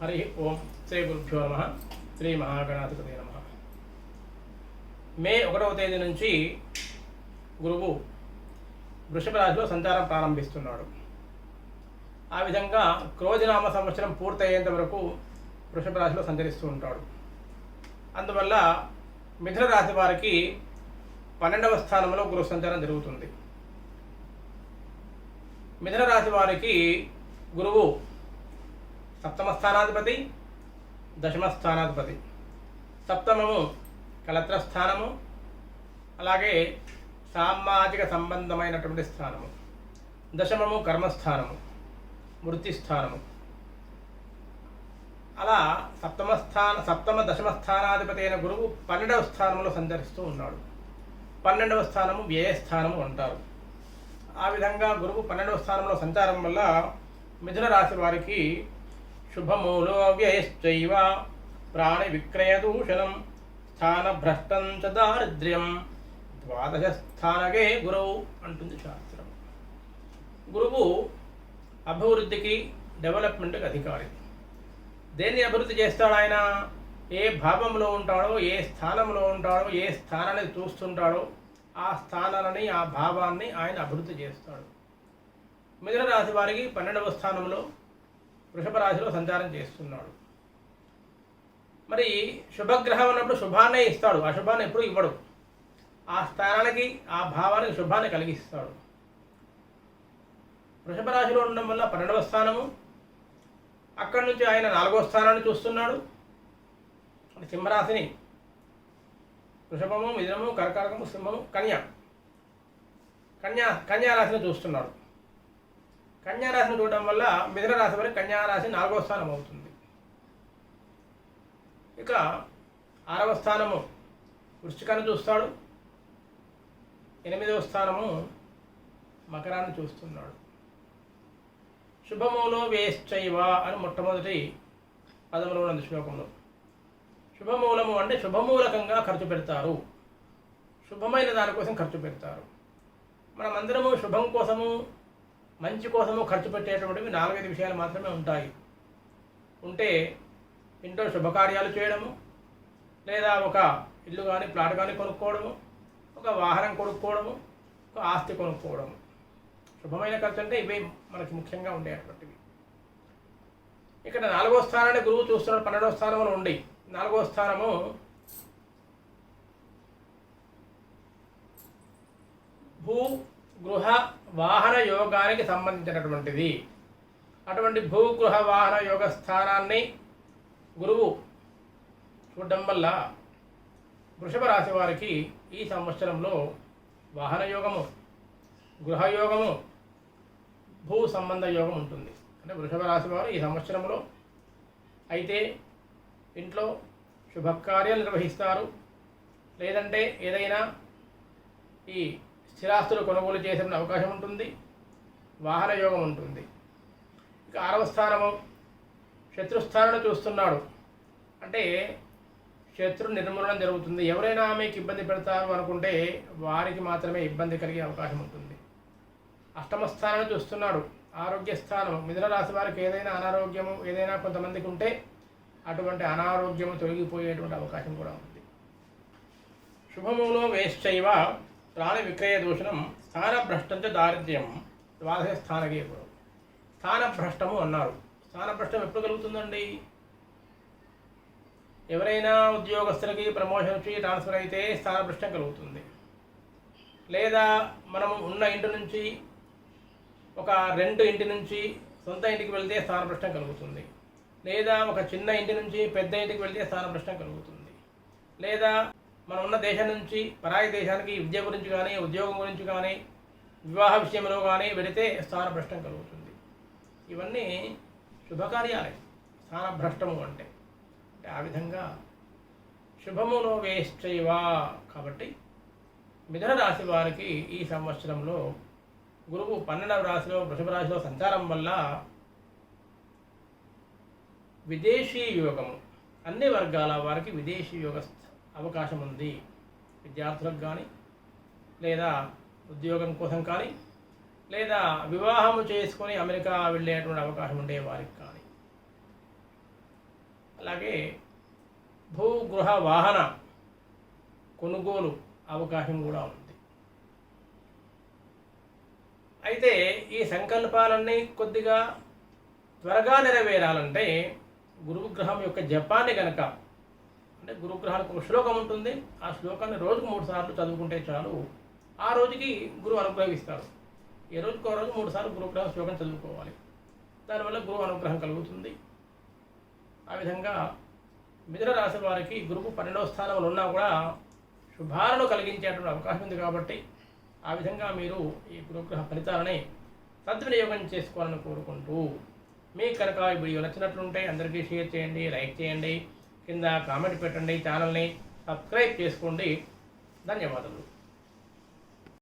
హరి ఓం శ్రీ గురుభ్యో నమ శ్రీ మహాగణాధిపతి నమ మే ఒకటవ తేదీ నుంచి గురువు వృషభ రాశిలో సంచారం ప్రారంభిస్తున్నాడు. ఆ విధంగా క్రోజనామ సంవత్సరం పూర్తయ్యేంత వరకు వృషభ రాశిలో సంచరిస్తూ ఉంటాడు. అందువల్ల మిథున రాశి వారికి పన్నెండవ స్థానంలో గురు సంచారం జరుగుతుంది. మిథున రాశి వారికి గురువు సప్తమ స్థానాధిపతి దశమ స్థానాధిపతి సప్తమము కలత్ర స్థానము అలాగే సామాజిక సంబంధమైనటువంటి స్థానము. దశమము కర్మస్థానము వృత్తి స్థానము. అలా సప్తమ స్థాన సప్తమ దశమ స్థానాధిపతి అయిన గురువు పన్నెండవ స్థానంలో సంచరిస్తూ ఉన్నాడు. పన్నెండవ స్థానము వ్యయస్థానము అంటారు. ఆ విధంగా గురువు పన్నెండవ స్థానంలో సంచారం వల్ల మిథున రాశి వారికి శుభమూలో వ్యయశ్చైవ ప్రాణి విక్రయ స్థాన చ దారిద్ర్యం ద్వాదశ స్థానగే గురువు అంటుంది శాస్త్రం। గురువు అభివృద్ధికి డెవలప్మెంట్కి అధికారి। దేన్ని అభివృద్ధి చేస్తాడు ఆయన? ఏ భావంలో ఉంటాడో ఏ స్థానంలో ఉంటాడో ఏ స్థానాన్ని చూస్తుంటాడో ఆ స్థానాలని ఆ భావాన్ని ఆయన అభివృద్ధి చేస్తాడు। మిథున రాశి వారికి పన్నెండవ స్థానంలో వృషభ రాశిలో సంచారం చేస్తున్నాడు. మరి శుభగ్రహం అన్నప్పుడు శుభాన్నే ఇస్తాడు. అశుభాన్ని ఎప్పుడు ఇవ్వడు. ఆ స్థానానికి ఆ భావానికి శుభాన్ని కలిగిస్తాడు. వృషభ రాశిలో ఉండడం వల్ల పన్నెండవ స్థానము అక్కడి నుంచి ఆయన నాలుగో స్థానాన్ని చూస్తున్నాడు. సింహరాశిని వృషభము మిథునము కర్కాటకము సింహము కన్య కన్యా కన్యా రాశిని చూస్తున్నాడు. కన్యారాశిని చూడడం వల్ల మిథున రాశి వరకు కన్యారాశి నాలుగవ స్థానం అవుతుంది. ఇక ఆరవ స్థానము వృశ్చికాన్ని చూస్తాడు. ఎనిమిదవ స్థానము మకరాన్ని చూస్తున్నాడు. శుభములో వేశ్చైవ అని మొట్టమొదటి పదములో ఉన్నది శ్లోకంలో శుభమూలము అంటే శుభమూలకంగా ఖర్చు పెడతారు. శుభమైన దానికోసం ఖర్చు పెడతారు. మనమందరము శుభం కోసము మంచి కోసము ఖర్చు పెట్టేటువంటివి నాలుగైదు విషయాలు మాత్రమే ఉంటాయి. ఉంటే ఇంట్లో శుభకార్యాలు చేయడము లేదా ఒక ఇల్లు కానీ ప్లాట్ కానీ కొనుక్కోవడము ఒక వాహనం కొనుక్కోవడము ఒక ఆస్తి కొనుక్కోవడము. శుభమైన ఖర్చు అంటే ఇవే మనకి ముఖ్యంగా ఉండేటువంటివి ఇక్కడ నాలుగో స్థానాన్ని గురువు చూస్తున్నాడు పన్నెండవ స్థానంలో ఉండి. నాలుగో స్థానము భూ గృహ వాహన యోగానికి సంబంధించినటువంటిది. అటువంటి భూగృహ వాహన యోగ స్థానాన్ని గురువు చూడడం వల్ల వృషభ రాశి వారికి ఈ సంవత్సరంలో వాహన యోగము గృహయోగము భూ సంబంధ యోగం ఉంటుంది. అంటే వృషభ రాశి వారు ఈ సంవత్సరంలో అయితే ఇంట్లో శుభకార్యాలు నిర్వహిస్తారు. లేదంటే ఏదైనా ఈ స్థిరాస్తులు కొనుగోలు చేసే అవకాశం ఉంటుంది. వాహన యోగం ఉంటుంది. ఇక ఆరవ స్థానము శత్రుస్థానాన్ని చూస్తున్నాడు. అంటే శత్రు నిర్మూలన జరుగుతుంది. ఎవరైనా మీకు ఇబ్బంది పెడతారు అనుకుంటే వారికి మాత్రమే ఇబ్బంది కలిగే అవకాశం ఉంటుంది. అష్టమ స్థానాన్ని చూస్తున్నాడు. ఆరోగ్య స్థానం మిథున రాశి వారికి ఏదైనా అనారోగ్యము ఏదైనా కొంతమందికి ఉంటే అటువంటి అనారోగ్యము తొలగిపోయేటువంటి అవకాశం కూడా ఉంది. శుభములో వేశ్చైవ ప్రాణ విక్రయ దూషణం దారిద్ర్యం ద్వాదశ స్థానకే స్థానభ్రష్టము అన్నారు. స్థానభ్రష్టం ఎప్పుడు కలుగుతుందండి? ఎవరైనా ఉద్యోగస్తులకి ప్రమోషన్ వచ్చి ట్రాన్స్ఫర్ అయితే స్థానభ్రష్టం కలుగుతుంది. లేదా మనం ఉన్న ఇంటి నుంచి ఒక రెండు ఇంటి నుంచి సొంత ఇంటికి వెళ్తే స్థానభ్రష్టం కలుగుతుంది. లేదా ఒక చిన్న ఇంటి నుంచి పెద్ద ఇంటికి వెళ్తే స్థానభ్రష్టం కలుగుతుంది. లేదా మనం ఉన్న దేశం నుంచి పరాయి దేశానికి విద్య గురించి కానీ ఉద్యోగం గురించి కానీ వివాహ విషయంలో కానీ వెళితే స్థానభ్రష్టం కలుగుతుంది. ఇవన్నీ శుభకార్యాలే స్థానభ్రష్టము అంటే. అంటే ఆ విధంగా శుభములో వేశ్చైవా కాబట్టి మిథున రాశి వారికి ఈ సంవత్సరంలో గురువు పన్నెండవ రాశిలో వృషభ రాశిలో సంచారం వల్ల విదేశీ యోగము అన్ని వర్గాల వారికి విదేశీ యోగ అవకాశం ఉంది విద్యార్థులకు కానీ లేదా ఉద్యోగం కోసం కానీ లేదా వివాహము చేసుకొని అమెరికా వెళ్ళేటువంటి అవకాశం ఉండే వారికి కానీ. అలాగే భూగృహ వాహన కొనుగోలు అవకాశం కూడా ఉంది. అయితే ఈ సంకల్పాలన్నీ కొద్దిగా త్వరగా నెరవేరాలంటే గురుగ్రహం యొక్క జపాన్ని కనుక అంటే గురుగ్రహాలకు ఒక శ్లోకం ఉంటుంది. ఆ శ్లోకాన్ని రోజుకు మూడు సార్లు చదువుకుంటే చాలు. ఆ రోజుకి గురువు అనుగ్రహిస్తారు ఏ రోజుకో రోజు మూడు సార్లు గురుగ్రహ శ్లోకం చదువుకోవాలి. దానివల్ల గురువు అనుగ్రహం కలుగుతుంది. ఆ విధంగా మిథున రాశి వారికి గురువు పన్నెండవ స్థానంలో ఉన్నా కూడా శుభాలను కలిగించేటువంటి అవకాశం ఉంది కాబట్టి ఆ విధంగా మీరు ఈ గురుగ్రహ ఫలితాలని సద్వినియోగం చేసుకోవాలని కోరుకుంటూ మీకు కనుక ఈ వీడియో నచ్చినట్లుంటే అందరికీ షేర్ చేయండి లైక్ చేయండి. కింద కామెంట్ పెట్టండి ఛానల్ని సబ్స్క్రైబ్ చేసుకోండి. ధన్యవాదాలు